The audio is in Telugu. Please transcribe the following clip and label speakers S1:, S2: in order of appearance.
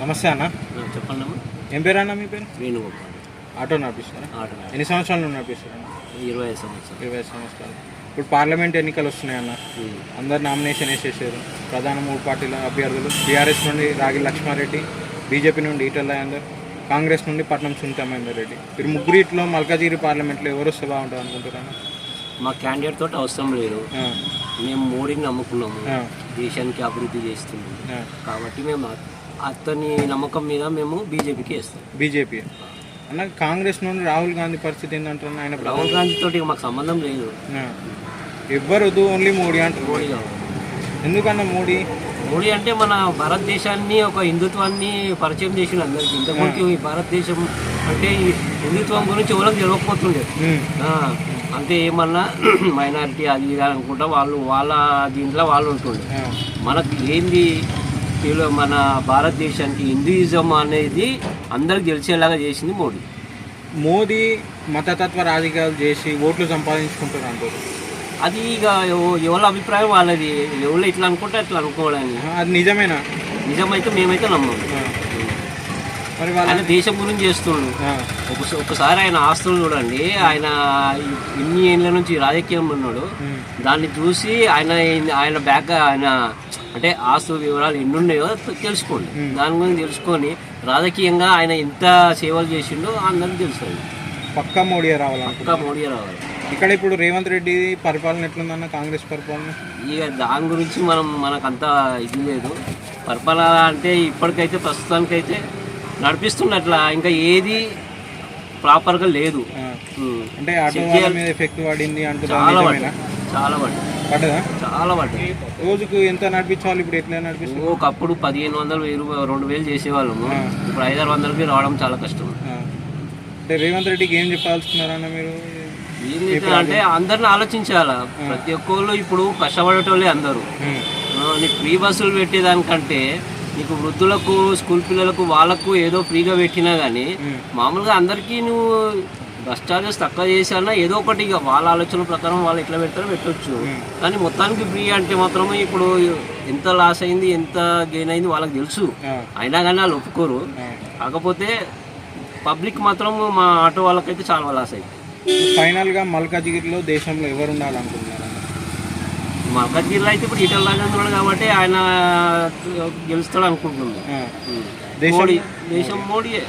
S1: నమస్తే అన్న.
S2: చెప్పండి అమ్మా.
S1: ఏం పేరు అన్న మీ పేరు?
S2: వేణుగోపాల్
S1: ఆటో నడిపిస్తారా?
S2: ఆట
S1: ఎన్ని సంవత్సరాల నుండి నడిపిస్తారా
S2: ఇరవై ఐదు సంవత్సరాలు.
S1: ఇరవై ఐదు సంవత్సరాలు. ఇప్పుడు పార్లమెంట్ ఎన్నికలు వస్తున్నాయి అన్న. అందరు నామినేషన్ వేసేసారు. ప్రధాన మూడు పార్టీల అభ్యర్థులు టీఆర్ఎస్ నుండి రాగి లక్ష్మారెడ్డి బీజేపీ నుండి ఈటల రాజేందర్ కాంగ్రెస్ నుండి పట్నం సునీతమేందర్ రెడ్డి. మీరు ముగ్గురిట్లో మల్కాజిగిరి పార్లమెంట్లో ఎవరు వస్తే బాగుంటుంది అనుకుంటారన్న
S2: మా క్యాండిడేట్ తోటి అవసరం లేదు. మేము మోడీని నమ్ముకున్నాము. దేశానికి అభివృద్ధి చేస్తున్నాము. కాబట్టి మేము అతని నమ్మకం మీద మేము బీజేపీకి వేస్తాం.
S1: బీజేపీ. అన్న కాంగ్రెస్ నుండి రాహుల్ గాంధీ పరిస్థితి ఏంటంటారు ఆయన
S2: రాహుల్ గాంధీ తోటి మాకు సంబంధం లేదు.
S1: ఎవ్వరు వద్దు ఓన్లీ మోడీ అంటారు
S2: మోడీ.
S1: ఎందుకన్నా మోడీ?
S2: మోడీ అంటే మన భారతదేశాన్ని ఒక హిందుత్వాన్ని పరిచయం చేసిన అందరికి. ఇంతకుముందు ఈ భారతదేశం అంటే ఈ హిందుత్వం గురించి ఎవరికి తెలియకపోతుండే. అంటే ఏమన్నా మైనారిటీ అది ఇది అని అనుకుంటా వాళ్ళు వాళ్ళ దీంట్లో వాళ్ళు ఉంటుండే. మనకు ఏంది? వీళ్ళు మన భారతదేశానికి హిందూయిజం అనేది అందరికి తెలిసేలాగా చేసింది మోడీ.
S1: మోదీ మతతత్వ రాజకీయాలు చేసి ఓట్లు సంపాదించుకుంటారు అంటారు
S2: అది ఇక ఎవ- ఎవరి అభిప్రాయం వాళ్ళది. ఎవరు ఇట్లా అనుకుంటే అట్లా అనుకోవాలని.
S1: ఆ, అది నిజమేనా?
S2: నిజమైతే మేమైతే నమ్మం. ఆయన దేశం గురించి చేస్తుండు ఒకసారి ఆయన ఆస్తులు చూడండి. ఆయన ఇన్ని ఏళ్ళ నుంచి రాజకీయంలో ఉన్నాడు దాన్ని చూసి ఆయన ఆయన బ్యాక్ ఆయన అంటే ఆస్తు వివరాలు ఎన్ని ఉన్నాయో తెలుసుకోండి దాని గురించి తెలుసుకొని రాజకీయంగా ఆయన ఎంత సేవలు చేసిండో అందరికి తెలుస్తుంది.
S1: పక్కా మోడీ రావాలనుకుంటున్నారు.
S2: ఇంకా మోడీ రావాలి.
S1: ఇక్కడ ఇప్పుడు రేవంత్ రెడ్డి పరిపాలన ఎట్లుందన్న కాంగ్రెస్ పరిపాలన?
S2: ఇక దాని గురించి మనం మనకంత ఇది లేదు. పరిపాలన అంటే ఇప్పటికైతే ప్రస్తుతానికైతే నడిపిస్తున్నట్లా ఇంకా ఏది ప్రాపర్గా లేదు.
S1: అంటే ఆటో వాళ్ళ మీద ఎఫెక్ట్ పడింది అంటున్నారు
S2: చాలా చాలా పడ్డదా? చాలా
S1: రోజుకు ఎంత నడిపించాలి ఇప్పుడు? ఎట్లా నడిపిస్తుంది
S2: ఒకప్పుడు పదిహేను వందలు వెయ్యి రెండు వేలు చేసేవాళ్ళము. ఇప్పుడు ఐదారు వందలకి రావడం చాలా కష్టం.
S1: అంటే రేవంత్ రెడ్డికి ఏం చెప్పాల్సుకున్నారన్న మీరు?
S2: అంటే అందరిని ఆలోచించాలా? ప్రతి ఒక్కళ్ళు ఇప్పుడు కష్టపడేటోళ్ళే అందరూ. ఫ్రీ బస్సులు పెట్టేదానికంటే నీకు వృద్ధులకు స్కూల్ పిల్లలకు వాళ్ళకు ఏదో ఫ్రీగా పెట్టినా కానీ మామూలుగా అందరికీ నువ్వు బస్ చార్జెస్ తక్కువ చేసినా ఏదో ఒకటి ఇక వాళ్ళ ఆలోచన ప్రకారం వాళ్ళు ఎట్లా పెడతారో పెట్టొచ్చు. కానీ మొత్తానికి ఫ్రీ అంటే మాత్రం ఇప్పుడు ఎంత లాస్ అయింది ఎంత గెయిన్ అయింది వాళ్ళకి తెలుసు. అయినా కానీ వాళ్ళు ఒప్పుకోరు. కాకపోతే పబ్లిక్ మాత్రం మా ఆటో వాళ్ళకైతే చాలా లాస్ అయింది.
S1: ఫైనల్గా మల్కాజిగిరిలో దేశంలో ఎవరు ఉండాలనుకుంటున్నారు
S2: మల్కాజ్గిరిలో అయితే ఇప్పుడు ఈటల రాజేంద్ర కాబట్టి ఆయన గెలుస్తాడు అనుకుంటుంది.
S1: దేశం
S2: మోడీ దేశం మోడీయే.